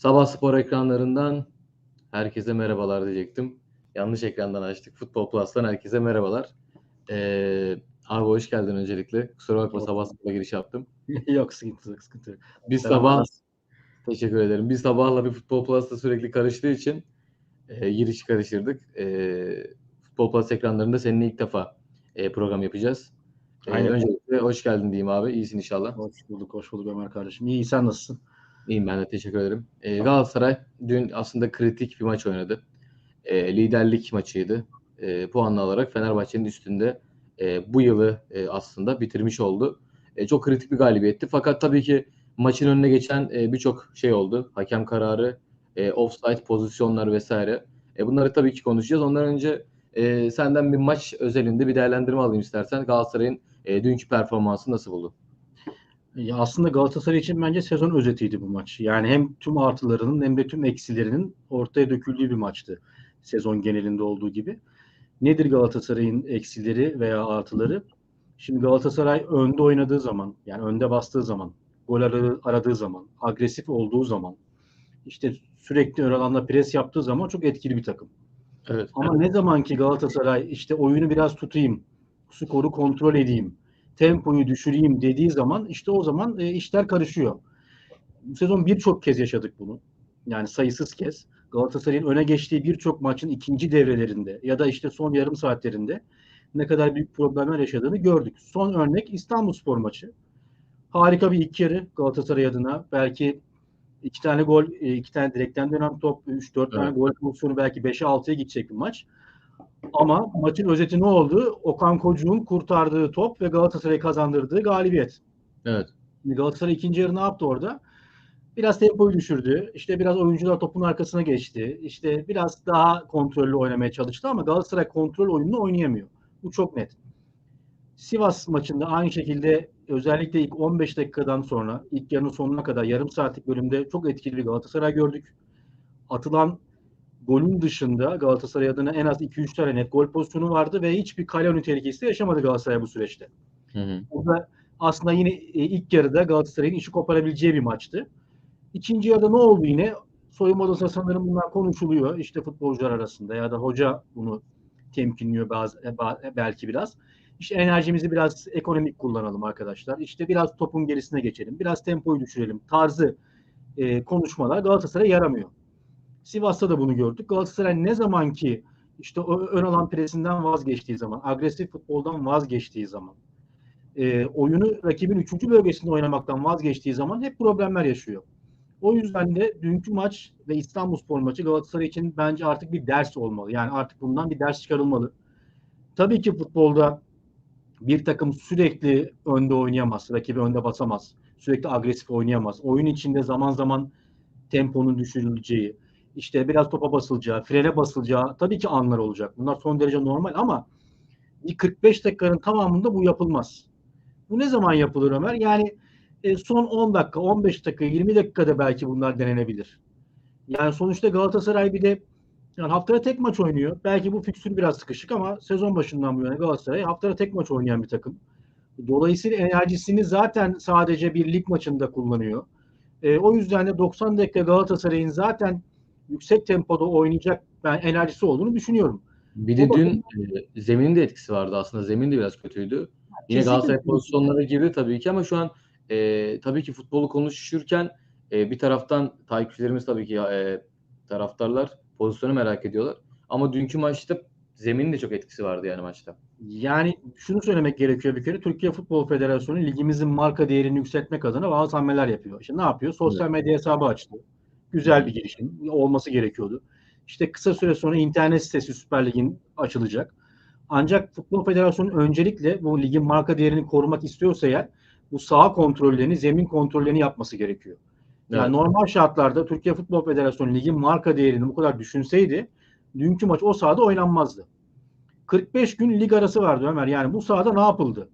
Sabah spor ekranlarından herkese merhabalar diyecektim. Yanlış ekrandan açtık. Futbol Plus'tan herkese merhabalar. Ee, abi hoş geldin öncelikle. Kusura bakma sabah spora giriş yaptım. yok sıkıntı yok sıkıntı yok. Biz sabah teşekkür ederim. Biz sabahla bir Futbol Plus'ta sürekli karıştığı için e, giriş karıştırdık. E, Futbol Plus ekranlarında seninle ilk defa e, program yapacağız. E, Aynen. öncelikle hoş geldin diyeyim abi. İyisin inşallah. Hoş bulduk hoş bulduk Ömer kardeşim. İyi sen nasılsın? İyiyim ben de teşekkür ederim. Ee, Galatasaray dün aslında kritik bir maç oynadı. Ee, liderlik maçıydı. Ee, puanlı olarak Fenerbahçe'nin üstünde e, bu yılı e, aslında bitirmiş oldu. E, çok kritik bir galibiyetti. Fakat tabii ki maçın önüne geçen e, birçok şey oldu. Hakem kararı, e, offside pozisyonlar vesaire. E, bunları tabii ki konuşacağız. Ondan önce e, senden bir maç özelinde bir değerlendirme alayım istersen. Galatasaray'ın e, dünkü performansı nasıl buldun? Ya aslında Galatasaray için bence sezon özetiydi bu maç. Yani hem tüm artılarının hem de tüm eksilerinin ortaya döküldüğü bir maçtı. Sezon genelinde olduğu gibi. Nedir Galatasaray'ın eksileri veya artıları? Şimdi Galatasaray önde oynadığı zaman, yani önde bastığı zaman, gol aradığı, zaman, agresif olduğu zaman, işte sürekli ön alanda pres yaptığı zaman çok etkili bir takım. Evet. Ama ne zaman ki Galatasaray işte oyunu biraz tutayım, skoru kontrol edeyim, tempoyu düşüreyim dediği zaman işte o zaman e, işler karışıyor. Bu sezon birçok kez yaşadık bunu. Yani sayısız kez. Galatasaray'ın öne geçtiği birçok maçın ikinci devrelerinde ya da işte son yarım saatlerinde ne kadar büyük problemler yaşadığını gördük. Son örnek İstanbulspor maçı. Harika bir ilk yarı Galatasaray adına. Belki iki tane gol, e, iki tane direkten dönen top, 3-4 tane Evet. gol pozisyonu belki 5'e 6'ya gidecek bir maç. Ama maçın özeti ne oldu? Okan Kocuğ'un kurtardığı top ve Galatasaray'ı kazandırdığı galibiyet. Evet. Galatasaray ikinci yarı ne yaptı orada? Biraz tempoyu düşürdü. İşte biraz oyuncular topun arkasına geçti. İşte biraz daha kontrollü oynamaya çalıştı ama Galatasaray kontrol oyununu oynayamıyor. Bu çok net. Sivas maçında aynı şekilde özellikle ilk 15 dakikadan sonra ilk yarının sonuna kadar yarım saatlik bölümde çok etkili bir Galatasaray gördük. Atılan golün dışında Galatasaray adına en az 2-3 tane net gol pozisyonu vardı ve hiçbir kale önü tehlikesi de yaşamadı Galatasaray bu süreçte. Hı hı. Burada aslında yine e, ilk yarıda Galatasaray'ın işi koparabileceği bir maçtı. İkinci yarıda ne oldu yine? Soyunma odasında sanırım bunlar konuşuluyor. İşte futbolcular arasında ya da hoca bunu temkinliyor bazı, e, ba- belki biraz. İşte enerjimizi biraz ekonomik kullanalım arkadaşlar. İşte biraz topun gerisine geçelim. Biraz tempoyu düşürelim. Tarzı e, konuşmalar Galatasaray'a yaramıyor. Sivas'ta da bunu gördük. Galatasaray ne zaman ki işte o ön alan presinden vazgeçtiği zaman, agresif futboldan vazgeçtiği zaman, e, oyunu rakibin 3. bölgesinde oynamaktan vazgeçtiği zaman hep problemler yaşıyor. O yüzden de dünkü maç ve İstanbulspor maçı Galatasaray için bence artık bir ders olmalı. Yani artık bundan bir ders çıkarılmalı. Tabii ki futbolda bir takım sürekli önde oynayamaz, rakibi önde basamaz, sürekli agresif oynayamaz. Oyun içinde zaman zaman temponun düşürüleceği, işte biraz topa basılacağı, frene basılacağı tabii ki anlar olacak. Bunlar son derece normal ama bir 45 dakikanın tamamında bu yapılmaz. Bu ne zaman yapılır Ömer? Yani e, son 10 dakika, 15 dakika, 20 dakikada belki bunlar denenebilir. Yani sonuçta Galatasaray bir de yani haftada tek maç oynuyor. Belki bu fikstür biraz sıkışık ama sezon başından bu yana Galatasaray haftada tek maç oynayan bir takım. Dolayısıyla enerjisini zaten sadece bir lig maçında kullanıyor. E, o yüzden de 90 dakika Galatasaray'ın zaten yüksek tempoda oynayacak ben enerjisi olduğunu düşünüyorum. Bir de O dün e, zeminin de etkisi vardı aslında. Zemin de biraz kötüydü. Yine Kesinlikle. Galatasaray pozisyonlara girdi tabii ki ama şu an e, tabii ki futbolu konuşurken e, bir taraftan takipçilerimiz tabii ki e, taraftarlar pozisyonu merak ediyorlar. Ama dünkü maçta zeminin de çok etkisi vardı yani maçta. Yani şunu söylemek gerekiyor bir kere. Türkiye Futbol Federasyonu ligimizin marka değerini yükseltmek adına bazı hamleler yapıyor. İşte ne yapıyor? Sosyal medya hesabı açtı. Güzel bir girişim. Olması gerekiyordu. İşte kısa süre sonra internet sitesi Süper Lig'in açılacak. Ancak Futbol Federasyonu öncelikle bu ligin marka değerini korumak istiyorsa eğer bu saha kontrollerini, zemin kontrollerini yapması gerekiyor. Yani Evet. normal şartlarda Türkiye Futbol Federasyonu ligin marka değerini bu kadar düşünseydi dünkü maç o sahada oynanmazdı. 45 gün lig arası vardı Ömer. Yani bu sahada ne yapıldı?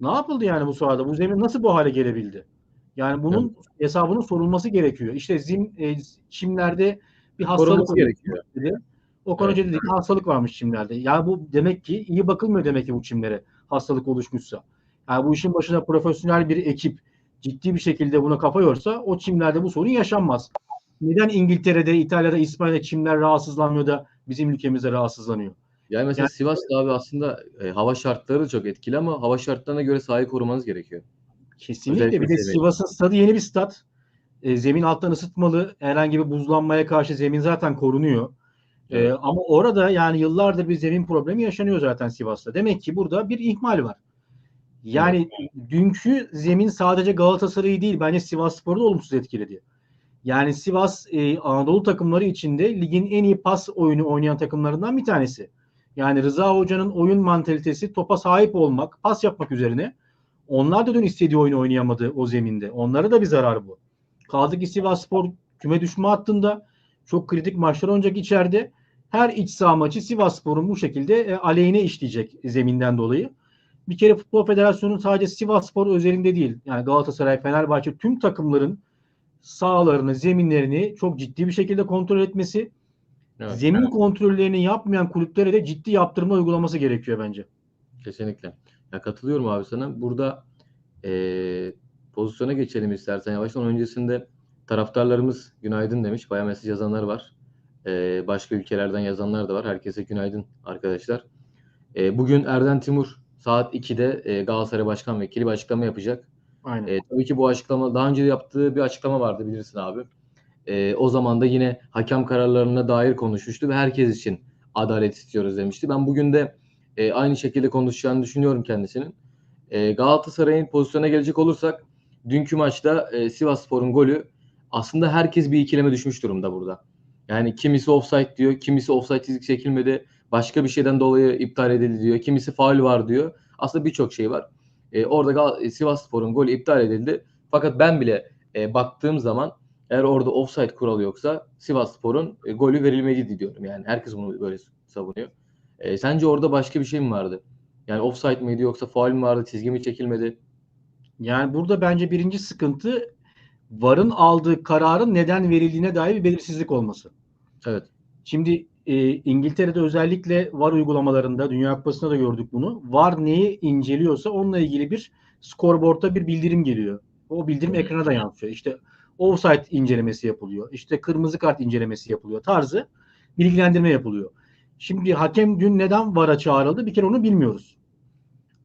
Ne yapıldı yani bu sahada? Bu zemin nasıl bu hale gelebildi? Yani bunun hesabının sorulması gerekiyor. İşte zim, e, çimlerde bir hastalık var gerekiyor. dedi. Okan Evet. Hoca dedi ki hastalık varmış çimlerde. Yani bu demek ki iyi bakılmıyor demek ki bu çimlere hastalık oluşmuşsa. Yani bu işin başına profesyonel bir ekip ciddi bir şekilde buna kafa yorsa o çimlerde bu sorun yaşanmaz. neden İngiltere'de, İtalya'da, İspanya'da çimler rahatsızlanmıyor da bizim ülkemizde rahatsızlanıyor? Yani mesela Yani- Sivas'ta abi aslında e, hava şartları çok etkili ama hava şartlarına göre sahayı korumanız gerekiyor. Kesinlikle. Özellikle bir de. Sivas'ın stadı yeni bir stat. E, zemin alttan ısıtmalı. Herhangi bir buzlanmaya karşı zemin zaten korunuyor. E, Evet. ama orada yani yıllardır bir zemin problemi yaşanıyor zaten Sivas'ta. Demek ki burada bir ihmal var. Yani dünkü zemin sadece Galatasaray'ı değil bence Sivasspor'u da olumsuz etkiledi. Yani Sivas e, Anadolu takımları içinde ligin en iyi pas oyunu oynayan takımlarından bir tanesi. Yani Rıza Hoca'nın oyun mantalitesi topa sahip olmak, pas yapmak üzerine. Onlar da dün istediği oyunu oynayamadı o zeminde. Onlara da bir zarar bu. Kaldı ki Sivasspor küme düşme hattında çok kritik maçlar oynayacak içeride. Her iç saha maçı Sivasspor'un bu şekilde e, aleyhine işleyecek zeminden dolayı. Bir kere Futbol Federasyonu sadece Sivasspor özelinde değil. Yani Galatasaray, Fenerbahçe tüm takımların sahalarını, zeminlerini çok ciddi bir şekilde kontrol etmesi, Evet. zemin kontrollerini yapmayan kulüplere de ciddi yaptırma uygulaması gerekiyor bence. Kesinlikle. Ya katılıyorum abi sana. Burada eee, pozisyona geçelim istersen yavaştan. Öncesinde taraftarlarımız günaydın demiş. Bayağı mesaj yazanlar var. Eee, başka ülkelerden yazanlar da var. Herkese günaydın arkadaşlar. Eee, bugün Erden Timur saat 2'de eee, Galatasaray Başkan Vekili bir açıklama yapacak. Aynen. E, tabii ki bu açıklama daha önce yaptığı bir açıklama vardı bilirsin abi. E, o zaman da yine hakem kararlarına dair konuşmuştu ve herkes için adalet istiyoruz demişti. Ben bugün de e, aynı şekilde konuşacağını düşünüyorum kendisinin. E, Galatasaray'ın pozisyona gelecek olursak dünkü maçta e, Sivasspor'un golü aslında herkes bir ikileme düşmüş durumda burada. Yani kimisi offside diyor, kimisi offside çizgi çekilmedi, başka bir şeyden dolayı iptal edildi diyor, kimisi faul var diyor. Aslında birçok şey var. E, orada Gal- e, Sivasspor'un golü iptal edildi. Fakat ben bile e, baktığım zaman eğer orada offside kuralı yoksa Sivasspor'un e, golü verilmeliydi diyorum. Yani herkes bunu böyle savunuyor. E, sence orada başka bir şey mi vardı? Yani offside miydi yoksa faul mü vardı, çizgi mi çekilmedi? Yani burada bence birinci sıkıntı VAR'ın aldığı kararın neden verildiğine dair bir belirsizlik olması. Evet. Şimdi e, İngiltere'de özellikle VAR uygulamalarında Dünya Kupası'nda da gördük bunu. VAR neyi inceliyorsa onunla ilgili bir scoreboard'da bir bildirim geliyor. O bildirim ekrana da yansıyor. İşte offside incelemesi yapılıyor. İşte kırmızı kart incelemesi yapılıyor. Tarzı bilgilendirme yapılıyor. Şimdi hakem dün neden VAR'a çağrıldı? Bir kere onu bilmiyoruz.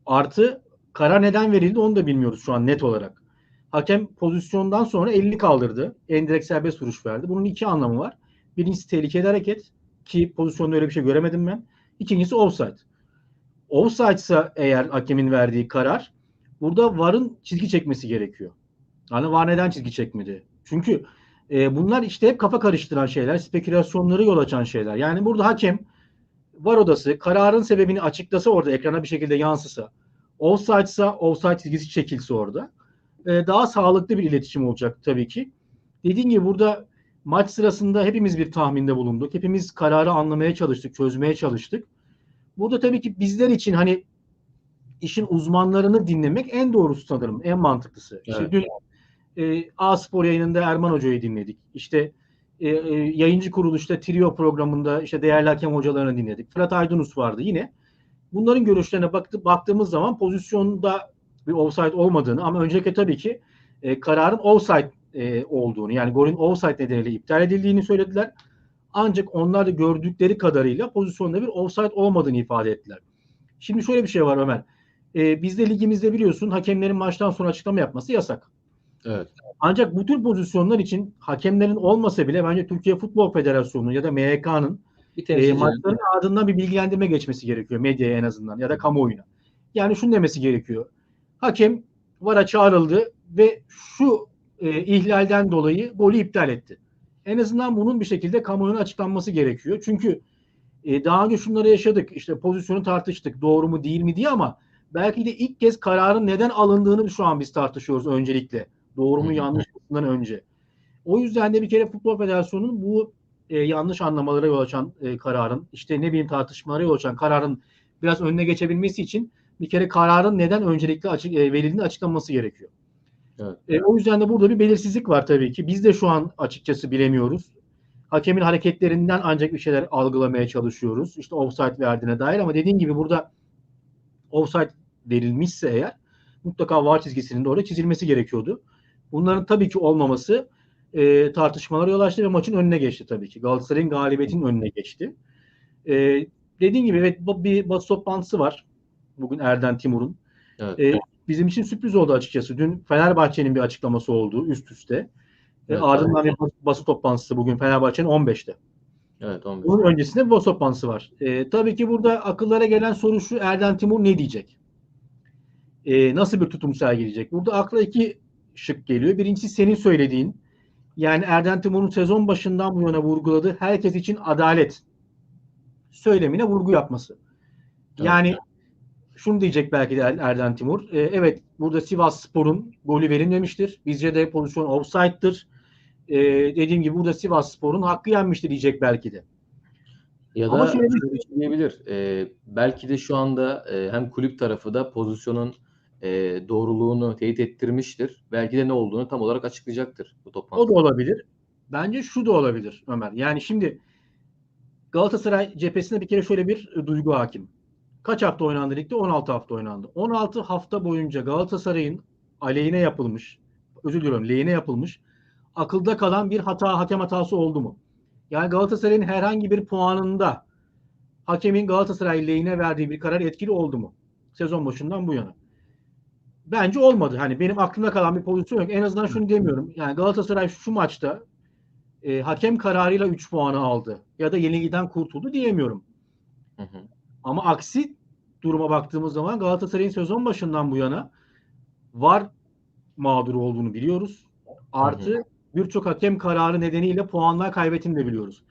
Artı karar neden verildi onu da bilmiyoruz şu an net olarak. Hakem pozisyondan sonra elini kaldırdı. Endirekt serbest vuruş verdi. Bunun iki anlamı var. Birincisi tehlikeli hareket ki pozisyonda öyle bir şey göremedim ben. İkincisi offside. Offside ise eğer hakemin verdiği karar burada VAR'ın çizgi çekmesi gerekiyor. Yani VAR neden çizgi çekmedi? Çünkü e, bunlar işte hep kafa karıştıran şeyler, spekülasyonları yol açan şeyler. Yani burada hakem VAR odası kararın sebebini açıklasa orada ekrana bir şekilde yansısa, offside ise offside çizgisi çekilse orada e, daha sağlıklı bir iletişim olacak tabii ki. Dediğim gibi burada maç sırasında hepimiz bir tahminde bulunduk. Hepimiz kararı anlamaya çalıştık, çözmeye çalıştık. Burada tabii ki bizler için hani işin uzmanlarını dinlemek en doğrusu sanırım, en mantıklısı. İşte Evet. dün e, A Spor yayınında Erman Hoca'yı dinledik. İşte e, e, yayıncı kuruluşta Trio programında işte değerli hakem hocalarını dinledik. Fırat Aydınus vardı yine. Bunların görüşlerine baktı, baktığımız zaman pozisyonda bir offside olmadığını ama öncelikle tabii ki e, kararın offside e, olduğunu yani golün offside nedeniyle iptal edildiğini söylediler. Ancak onlar da gördükleri kadarıyla pozisyonda bir offside olmadığını ifade ettiler. Şimdi şöyle bir şey var Ömer. E, bizde ligimizde biliyorsun hakemlerin maçtan sonra açıklama yapması yasak. Evet. Ancak bu tür pozisyonlar için hakemlerin olmasa bile bence Türkiye Futbol Federasyonu ya da MHK'nın Bir e, maçların ardından bir bilgilendirme geçmesi gerekiyor medyaya en azından ya da kamuoyuna. Yani şunu demesi gerekiyor. Hakem VAR'a çağrıldı ve şu e, ihlalden dolayı golü iptal etti. En azından bunun bir şekilde kamuoyuna açıklanması gerekiyor. Çünkü e, daha önce şunları yaşadık. İşte pozisyonu tartıştık. Doğru mu değil mi diye ama belki de ilk kez kararın neden alındığını şu an biz tartışıyoruz öncelikle. Doğru mu yanlış mı önce. O yüzden de bir kere Futbol Federasyonu'nun bu e, yanlış anlamalara yol açan e, kararın, işte ne bileyim tartışmalara yol açan kararın biraz önüne geçebilmesi için bir kere kararın neden öncelikle açık, e, verildiğini açıklanması gerekiyor. Evet. E, o yüzden de burada bir belirsizlik var tabii ki. Biz de şu an açıkçası bilemiyoruz. Hakemin hareketlerinden ancak bir şeyler algılamaya çalışıyoruz. İşte offside verdiğine dair ama dediğin gibi burada offside verilmişse eğer mutlaka var çizgisinin de orada çizilmesi gerekiyordu. Bunların tabii ki olmaması e, tartışmalara yol açtı ve maçın önüne geçti tabii ki. Galatasaray'ın galibiyetinin önüne geçti. E, dediğim gibi evet bir basın toplantısı var. Bugün Erden Timur'un. Evet. E, bizim için sürpriz oldu açıkçası. Dün Fenerbahçe'nin bir açıklaması oldu üst üste. E, Evet, ardından bir basın toplantısı bugün Fenerbahçe'nin 15'te. Evet 15. Bunun öncesinde bir basın toplantısı var. E, tabii ki burada akıllara gelen soru şu Erden Timur ne diyecek? E, nasıl bir tutum sergileyecek? Burada akla iki şık geliyor. Birincisi senin söylediğin yani Erden Timur'un sezon başından bu yana vurguladığı herkes için adalet söylemine vurgu yapması. Yani şunu diyecek belki de Er- Erden Timur. E, evet burada Sivas Spor'un golü verilmemiştir. Bizce de pozisyon offside'dır. E, dediğim gibi burada Sivas Spor'un hakkı yenmiştir diyecek belki de. Ya Ama da şöyle bir şey. Ee, belki de şu anda e, hem kulüp tarafı da pozisyonun e, doğruluğunu teyit ettirmiştir. Belki de ne olduğunu tam olarak açıklayacaktır bu O toplantıda. da olabilir. Bence şu da olabilir Ömer. Yani şimdi Galatasaray cephesinde bir kere şöyle bir e, duygu hakim. Kaç hafta oynandı ligde? 16 hafta oynandı. 16 hafta boyunca Galatasaray'ın aleyhine yapılmış, özür diliyorum lehine yapılmış, akılda kalan bir hata, hakem hatası oldu mu? Yani Galatasaray'ın herhangi bir puanında hakemin Galatasaray lehine verdiği bir karar etkili oldu mu? Sezon başından bu yana. Bence olmadı. Hani benim aklımda kalan bir pozisyon yok. En azından şunu demiyorum. Yani Galatasaray şu maçta e, hakem kararıyla 3 puanı aldı ya da yenilgiden kurtuldu diyemiyorum. Hı hı. Ama aksi duruma baktığımız zaman Galatasaray'ın sezon başından bu yana var mağduru olduğunu biliyoruz. Artı birçok hakem kararı nedeniyle puanlar kaybettiğini de biliyoruz.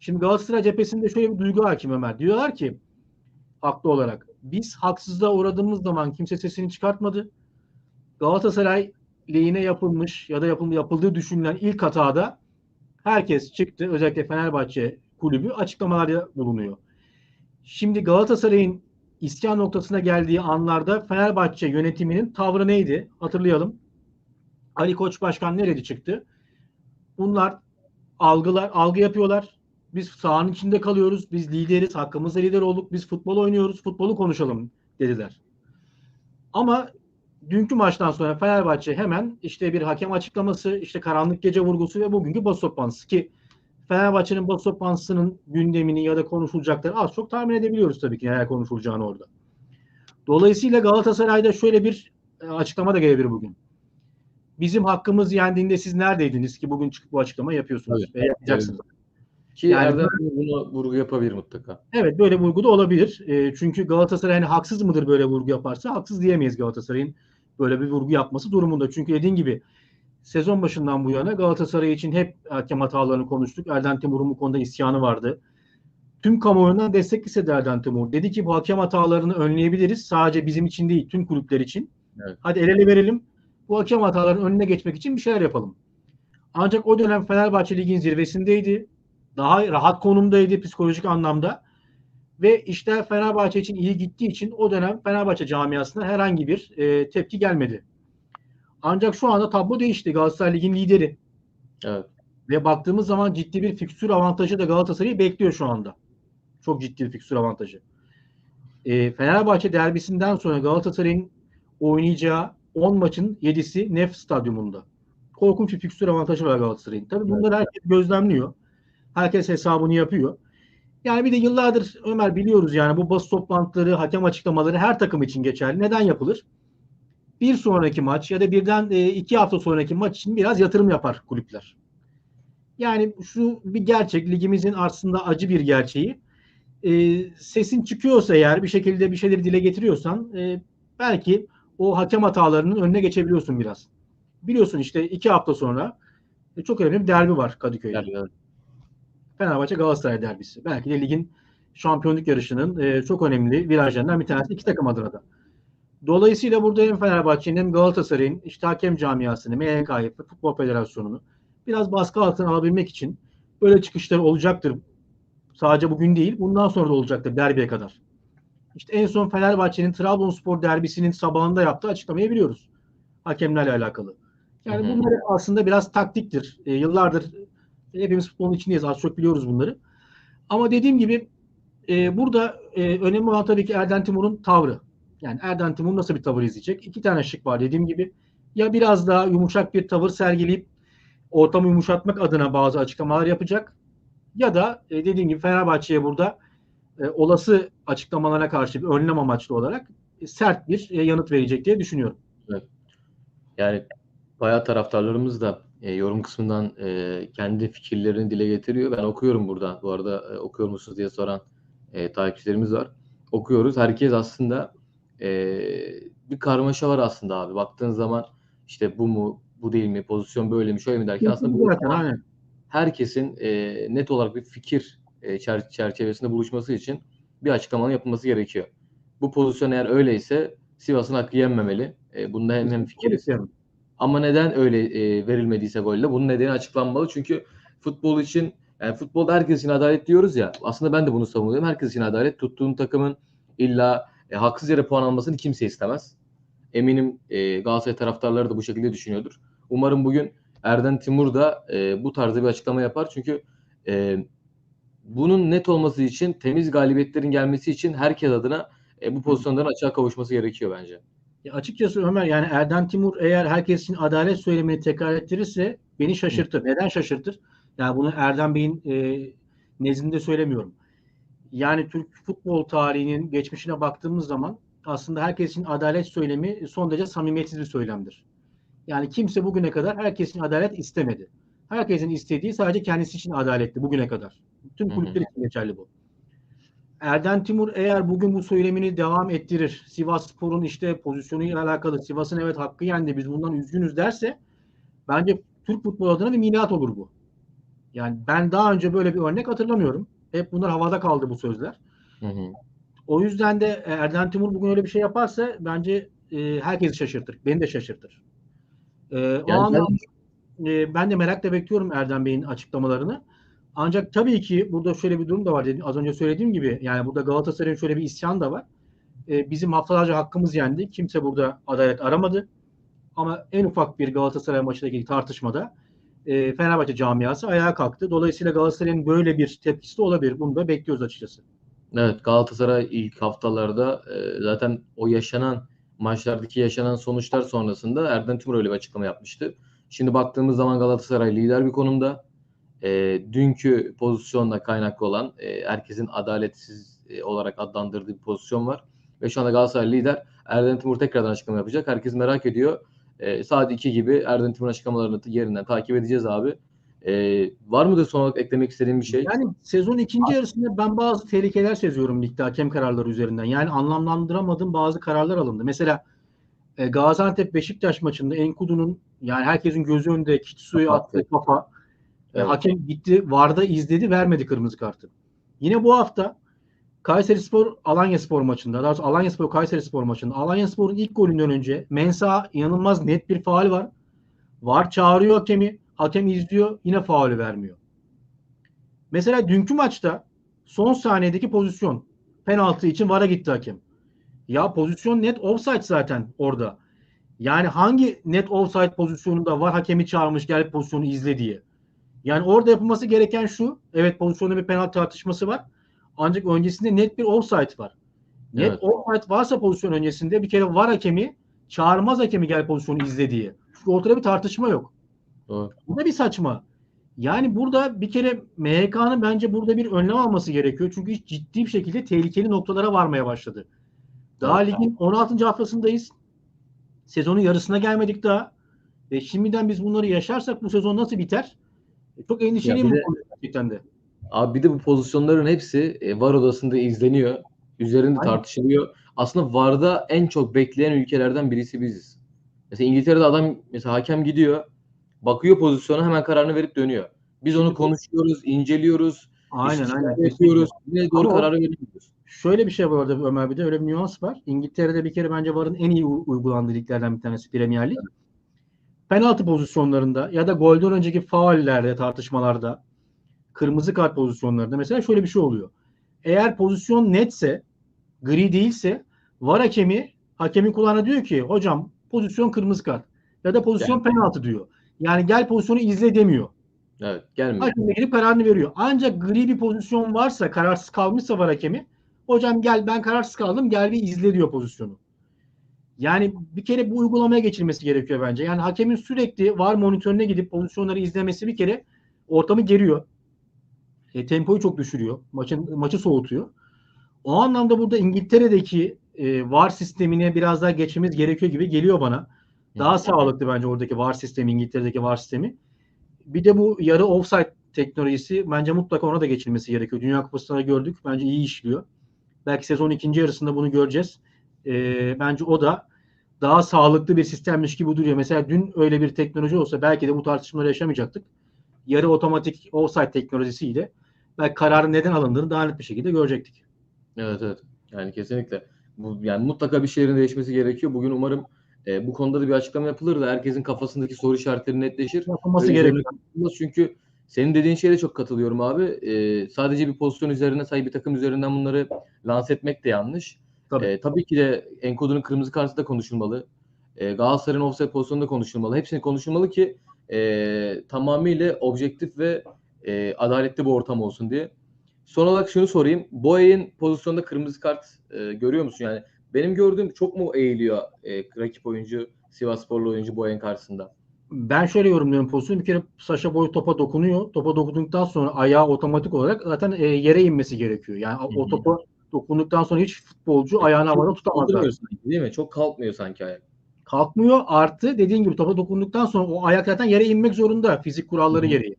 Şimdi Galatasaray cephesinde şöyle bir duygu hakim Ömer. Diyorlar ki haklı olarak biz haksızlığa uğradığımız zaman kimse sesini çıkartmadı. Galatasaray lehine yapılmış ya da yapıl- yapıldığı düşünülen ilk hatada herkes çıktı. Özellikle Fenerbahçe kulübü açıklamalarda bulunuyor. Şimdi Galatasaray'ın isyan noktasına geldiği anlarda Fenerbahçe yönetiminin tavrı neydi? Hatırlayalım. Ali Koç Başkan nerede çıktı? Bunlar algılar, algı yapıyorlar. Biz sahanın içinde kalıyoruz. Biz lideriz. Hakkımızda lider olduk. Biz futbol oynuyoruz. Futbolu konuşalım dediler. Ama dünkü maçtan sonra Fenerbahçe hemen işte bir hakem açıklaması, işte karanlık gece vurgusu ve bugünkü basın toplantısı ki Fenerbahçe'nin basın toplantısının gündemini ya da konuşulacakları az çok tahmin edebiliyoruz tabii ki neler konuşulacağını orada. Dolayısıyla Galatasaray'da şöyle bir e, açıklama da gelebilir bugün. Bizim hakkımız yendiğinde siz neredeydiniz ki bugün çıkıp bu açıklama yapıyorsunuz Tabii. ve yapacaksınız. Ki Yani Erdem bunu vurgu yapabilir mutlaka. Evet böyle vurgu da olabilir. E, çünkü Galatasaray hani haksız mıdır böyle vurgu yaparsa? Haksız diyemeyiz Galatasaray'ın böyle bir vurgu yapması durumunda. Çünkü dediğin gibi sezon başından bu yana Galatasaray için hep hakem hatalarını konuştuk. Erden Timur'un bu konuda isyanı vardı. Tüm kamuoyundan destek istedi Erden Timur. Dedi ki bu hakem hatalarını önleyebiliriz. Sadece bizim için değil, tüm kulüpler için. Evet. Hadi el ele verelim. Bu hakem hatalarının önüne geçmek için bir şeyler yapalım. Ancak o dönem Fenerbahçe ligin zirvesindeydi. Daha rahat konumdaydı psikolojik anlamda. Ve işler Fenerbahçe için iyi gittiği için o dönem Fenerbahçe camiasına herhangi bir e, tepki gelmedi. Ancak şu anda tablo değişti. Galatasaray Lig'in lideri. Evet. Ve baktığımız zaman ciddi bir fikstür avantajı da Galatasaray'ı bekliyor şu anda. Çok ciddi bir fikstür avantajı. E, Fenerbahçe derbisinden sonra Galatasaray'ın oynayacağı 10 maçın 7'si Nef Stadyumunda. Korkunç bir fikstür avantajı var Galatasaray'ın. Tabii bunları herkes gözlemliyor. Herkes hesabını yapıyor. Yani bir de yıllardır Ömer biliyoruz yani bu basın toplantıları, hakem açıklamaları her takım için geçerli. Neden yapılır? Bir sonraki maç ya da birden e, iki hafta sonraki maç için biraz yatırım yapar kulüpler. Yani şu bir gerçek, ligimizin aslında acı bir gerçeği. E, sesin çıkıyorsa eğer bir şekilde bir şeyleri dile getiriyorsan e, belki o hakem hatalarının önüne geçebiliyorsun biraz. Biliyorsun işte iki hafta sonra e, çok önemli bir derbi var Kadıköy'de. Yani, evet. Fenerbahçe Galatasaray derbisi. Belki de ligin şampiyonluk yarışının e, çok önemli virajlarından bir tanesi iki takım adına da. Dolayısıyla burada hem Fenerbahçe'nin hem Galatasaray'ın işte hakem camiasını, MHK'yı, Futbol Federasyonu'nu biraz baskı altına alabilmek için böyle çıkışlar olacaktır. Sadece bugün değil, bundan sonra da olacaktır derbiye kadar. İşte en son Fenerbahçe'nin Trabzonspor derbisinin sabahında yaptığı açıklamayı biliyoruz. Hakemlerle alakalı. Yani bunlar aslında biraz taktiktir. E, yıllardır hepimiz futbolun içindeyiz. Az çok biliyoruz bunları. Ama dediğim gibi e, burada e, önemli olan tabii ki Erden Timur'un tavrı. Yani Erden Timur nasıl bir tavır izleyecek? İki tane şık var dediğim gibi. Ya biraz daha yumuşak bir tavır sergileyip ortamı yumuşatmak adına bazı açıklamalar yapacak. Ya da e, dediğim gibi Fenerbahçe'ye burada e, olası açıklamalara karşı bir önlem amaçlı olarak e, sert bir e, yanıt verecek diye düşünüyorum. Yani bayağı taraftarlarımız da e, yorum kısmından e, kendi fikirlerini dile getiriyor. Ben okuyorum burada. Bu arada e, okuyor musunuz diye soran e, takipçilerimiz var. Okuyoruz. Herkes aslında e, bir karmaşa var aslında abi. Baktığın zaman işte bu mu, bu değil mi, pozisyon böyle mi, şöyle mi derken aslında bu Zaten, aynen. herkesin e, net olarak bir fikir e, çer- çerçevesinde buluşması için bir açıklamanın yapılması gerekiyor. Bu pozisyon eğer öyleyse Sivas'ın hakkı yenmemeli. E, bunda hem, hem fikiriz. Ama neden öyle e, verilmediyse golle bunun nedeni açıklanmalı. Çünkü futbol için yani futbolda herkes için adalet diyoruz ya. Aslında ben de bunu savunuyorum. Herkes için adalet. Tuttuğun takımın illa e, haksız yere puan almasını kimse istemez. Eminim e, Galatasaray taraftarları da bu şekilde düşünüyordur. Umarım bugün Erden Timur da e, bu tarzda bir açıklama yapar. Çünkü e, bunun net olması için, temiz galibiyetlerin gelmesi için herkes adına e, bu pozisyonların açığa kavuşması gerekiyor bence. Ya açıkçası Ömer yani Erden Timur eğer herkes için adalet söylemini tekrar ettirirse beni şaşırtır. Neden şaşırtır? Yani bunu Erdem Bey'in e, nezdinde söylemiyorum. Yani Türk futbol tarihinin geçmişine baktığımız zaman aslında herkes için adalet söylemi son derece samimiyetsiz bir söylemdir. Yani kimse bugüne kadar herkesin adalet istemedi. Herkesin istediği sadece kendisi için adaletti bugüne kadar. Tüm kulüpler için geçerli bu. Erden Timur eğer bugün bu söylemini devam ettirir, Sivas Spor'un işte pozisyonuyla alakalı Sivas'ın evet hakkı yendi biz bundan üzgünüz derse bence Türk futbol adına bir milat olur bu. Yani ben daha önce böyle bir örnek hatırlamıyorum. Hep bunlar havada kaldı bu sözler. Hı hı. O yüzden de Erden Timur bugün öyle bir şey yaparsa bence e, herkesi şaşırtır. Beni de şaşırtır. E, o Yani ben- anlamda e, ben de merakla bekliyorum Erdem Bey'in açıklamalarını. Ancak tabii ki burada şöyle bir durum da var. Dedim, az önce söylediğim gibi yani burada Galatasaray'ın şöyle bir isyan da var. E, bizim haftalarca hakkımız yendi. Kimse burada adalet aramadı. Ama en ufak bir Galatasaray maçındaki tartışmada e, Fenerbahçe camiası ayağa kalktı. Dolayısıyla Galatasaray'ın böyle bir tepkisi de olabilir. Bunu da bekliyoruz açıkçası. Evet Galatasaray ilk haftalarda e, zaten o yaşanan maçlardaki yaşanan sonuçlar sonrasında Erden Timur öyle bir açıklama yapmıştı. Şimdi baktığımız zaman Galatasaray lider bir konumda. E, dünkü pozisyonla kaynaklı olan e, herkesin adaletsiz e, olarak adlandırdığı bir pozisyon var. Ve şu anda Galatasaray lider. Erden Timur tekrardan açıklama yapacak. Herkes merak ediyor. E, saat 2 gibi Erden Timur'un açıklamalarını yerinden takip edeceğiz abi. E, var mıdır son olarak eklemek istediğin bir şey? Yani sezon ikinci yarısında ben bazı tehlikeler seziyorum ligde hakem kararları üzerinden. Yani anlamlandıramadığım bazı kararlar alındı. Mesela e, Gaziantep Beşiktaş maçında Enkudu'nun yani herkesin gözü önünde Kitsu'yu attığı kafa. Evet. hakem gitti VAR'da izledi vermedi kırmızı kartı. Yine bu hafta Kayseri Spor Alanya Spor maçında daha doğrusu Alanya Spor Kayseri Spor maçında Alanya Spor'un ilk golünden önce Mensa inanılmaz net bir faal var. VAR çağırıyor hakemi. Hakem izliyor yine faulü vermiyor. Mesela dünkü maçta son saniyedeki pozisyon penaltı için VAR'a gitti hakem. Ya pozisyon net offside zaten orada. Yani hangi net offside pozisyonunda VAR hakemi çağırmış gel pozisyonu izle diye. Yani orada yapılması gereken şu. Evet pozisyonda bir penaltı tartışması var. Ancak öncesinde net bir offside var. Net Evet. offside varsa pozisyon öncesinde bir kere VAR hakemi çağırmaz hakemi gel pozisyonu izle diye. Çünkü ortada bir tartışma yok. Doğru. Bu da bir saçma. Yani burada bir kere MHK'nın bence burada bir önlem alması gerekiyor. Çünkü hiç ciddi bir şekilde tehlikeli noktalara varmaya başladı. Daha Evet. ligin 16. haftasındayız. Sezonun yarısına gelmedik daha. E şimdiden biz bunları yaşarsak bu sezon nasıl biter? E, çok endişeliyim bu de- gerçekten de. Abi bir de bu pozisyonların hepsi e, VAR odasında izleniyor. Üzerinde Aynen. tartışılıyor. Aslında VAR'da en çok bekleyen ülkelerden birisi biziz. Mesela İngiltere'de adam mesela hakem gidiyor. Bakıyor pozisyona hemen kararını verip dönüyor. Biz onu konuşuyoruz, inceliyoruz, Aynen aynen. yapıyoruz. Yine doğru Ama kararı veremiyoruz. Şöyle bir şey var orada Ömer bir de öyle bir nüans var. İngiltere'de bir kere bence VAR'ın en iyi uygulandığı liglerden bir tanesi Premier Lig. Penaltı pozisyonlarında ya da golden önceki faullerde, tartışmalarda, kırmızı kart pozisyonlarında mesela şöyle bir şey oluyor. Eğer pozisyon netse, gri değilse VAR hakemi hakemin kulağına diyor ki hocam pozisyon kırmızı kart ya da pozisyon penaltı diyor. Yani gel pozisyonu izle demiyor. Evet, gelmiyor. Hakem gelip kararını veriyor. Ancak gri bir pozisyon varsa, kararsız kalmışsa var hakemi, hocam gel ben kararsız kaldım, gel bir izle diyor pozisyonu. Yani bir kere bu uygulamaya geçilmesi gerekiyor bence. Yani hakemin sürekli var monitörüne gidip pozisyonları izlemesi bir kere ortamı geriyor. E, tempoyu çok düşürüyor. Maçın maçı soğutuyor. O anlamda burada İngiltere'deki e, VAR sistemine biraz daha geçmemiz gerekiyor gibi geliyor bana. Daha sağlıklı bence oradaki VAR sistemi, İngiltere'deki VAR sistemi. Bir de bu yarı offside teknolojisi bence mutlaka ona da geçilmesi gerekiyor. Dünya Kupası'nda gördük. Bence iyi işliyor. Belki sezon ikinci yarısında bunu göreceğiz. E, bence o da daha sağlıklı bir sistemmiş gibi duruyor. Mesela dün öyle bir teknoloji olsa belki de bu tartışmaları yaşamayacaktık. Yarı otomatik offside teknolojisiyle belki kararın neden alındığını daha net bir şekilde görecektik. Evet evet. Yani kesinlikle. Bu, yani mutlaka bir şeylerin değişmesi gerekiyor. Bugün umarım e, bu konuda da bir açıklama yapılır da herkesin kafasındaki soru işaretleri netleşir. Yapılması gerekiyor. Çünkü senin dediğin şeye de çok katılıyorum abi. E, sadece bir pozisyon üzerine sayı bir takım üzerinden bunları lanse etmek de yanlış. Tabii. E, tabii ki de Enkodu'nun kırmızı kartı da konuşulmalı. E, Galatasaray'ın offside pozisyonu da konuşulmalı. Hepsini konuşulmalı ki e, tamamıyla objektif ve e, adaletli bir ortam olsun diye. Son olarak şunu sorayım. Boya'nın pozisyonda kırmızı kart e, görüyor musun? Yani benim gördüğüm çok mu eğiliyor e, rakip oyuncu, Sivassporlu oyuncu Boya'nın karşısında? Ben şöyle yorumluyorum pozisyonu. Bir kere Saşa Boy topa dokunuyor. Topa dokunduktan sonra ayağı otomatik olarak zaten e, yere inmesi gerekiyor. Yani Hı hı. o topa dokunduktan sonra hiç futbolcu ayağını havada tutamaz. sanki değil mi? Çok kalkmıyor sanki ayak. Kalkmıyor. Artı dediğin gibi topa dokunduktan sonra o ayak zaten yere inmek zorunda fizik kuralları Hı gereği.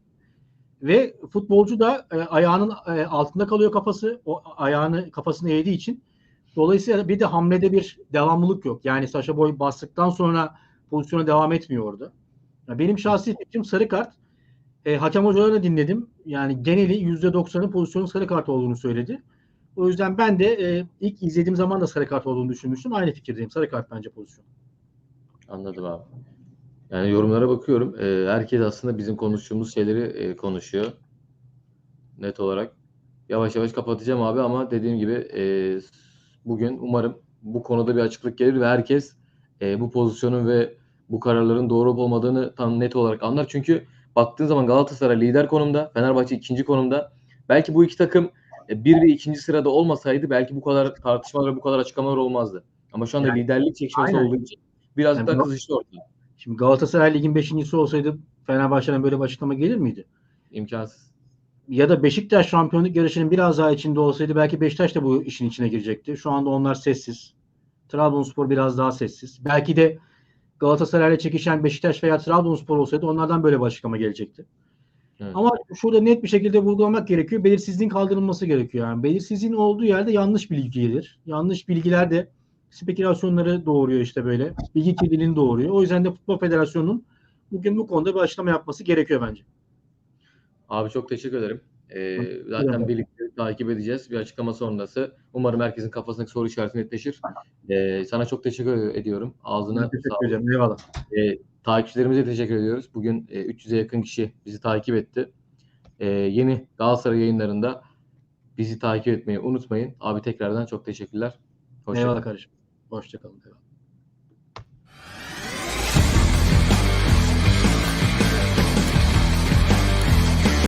Ve futbolcu da e, ayağının e, altında kalıyor kafası. O ayağını kafasını eğdiği için. Dolayısıyla bir de hamlede bir devamlılık yok. Yani Saşa Boy bastıktan sonra pozisyona devam etmiyor orada. Ya benim şahsi fikrim sarı kart. E, hakem hocalarını dinledim. Yani geneli %90'ın pozisyonun sarı kart olduğunu söyledi. O yüzden ben de e, ilk izlediğim zaman da sarı kart olduğunu düşünmüştüm. Aynı fikirdeyim. Sarı kart bence pozisyon. Anladım abi. Yani yorumlara bakıyorum. Ee, herkes aslında bizim konuştuğumuz şeyleri e, konuşuyor. Net olarak. Yavaş yavaş kapatacağım abi ama dediğim gibi e, bugün umarım bu konuda bir açıklık gelir ve herkes e, bu pozisyonun ve bu kararların doğru olup olmadığını tam net olarak anlar. Çünkü baktığın zaman Galatasaray lider konumda, Fenerbahçe ikinci konumda. Belki bu iki takım e, bir ve ikinci sırada olmasaydı belki bu kadar tartışmalar bu kadar açıklamalar olmazdı. Ama şu anda Yani, liderlik çekişmesi aynen. olduğu için birazcık Yani daha kızıştı ortada. Şimdi Galatasaray ligin 5.si olsaydı Fenerbahçe'den böyle bir açıklama gelir miydi? İmkansız. Ya da Beşiktaş şampiyonluk yarışının biraz daha içinde olsaydı belki Beşiktaş da bu işin içine girecekti. Şu anda onlar sessiz. Trabzonspor biraz daha sessiz. Belki de Galatasaray'la çekişen Beşiktaş veya Trabzonspor olsaydı onlardan böyle bir açıklama gelecekti. Evet. Ama şurada net bir şekilde vurgulamak gerekiyor. Belirsizliğin kaldırılması gerekiyor. Yani belirsizliğin olduğu yerde yanlış bilgi gelir. Yanlış bilgiler de spekülasyonları doğuruyor işte böyle. Bilgi kirliliğini doğuruyor. O yüzden de Futbol Federasyonu'nun bugün bu konuda bir açıklama yapması gerekiyor bence. Abi çok teşekkür ederim. Ee, zaten ederim. birlikte takip edeceğiz. Bir açıklama sonrası. Umarım herkesin kafasındaki soru işareti netleşir. Ee, sana çok teşekkür ediyorum. Ağzına Ben teşekkür ederim. Eyvallah. Ee, takipçilerimize teşekkür ediyoruz. Bugün e, 300'e yakın kişi bizi takip etti. Ee, yeni Galatasaray yayınlarında bizi takip etmeyi unutmayın. Abi tekrardan çok teşekkürler. Hoşça kalın. Eyvallah kardeşim. Hoşçakalın. Eyvallah.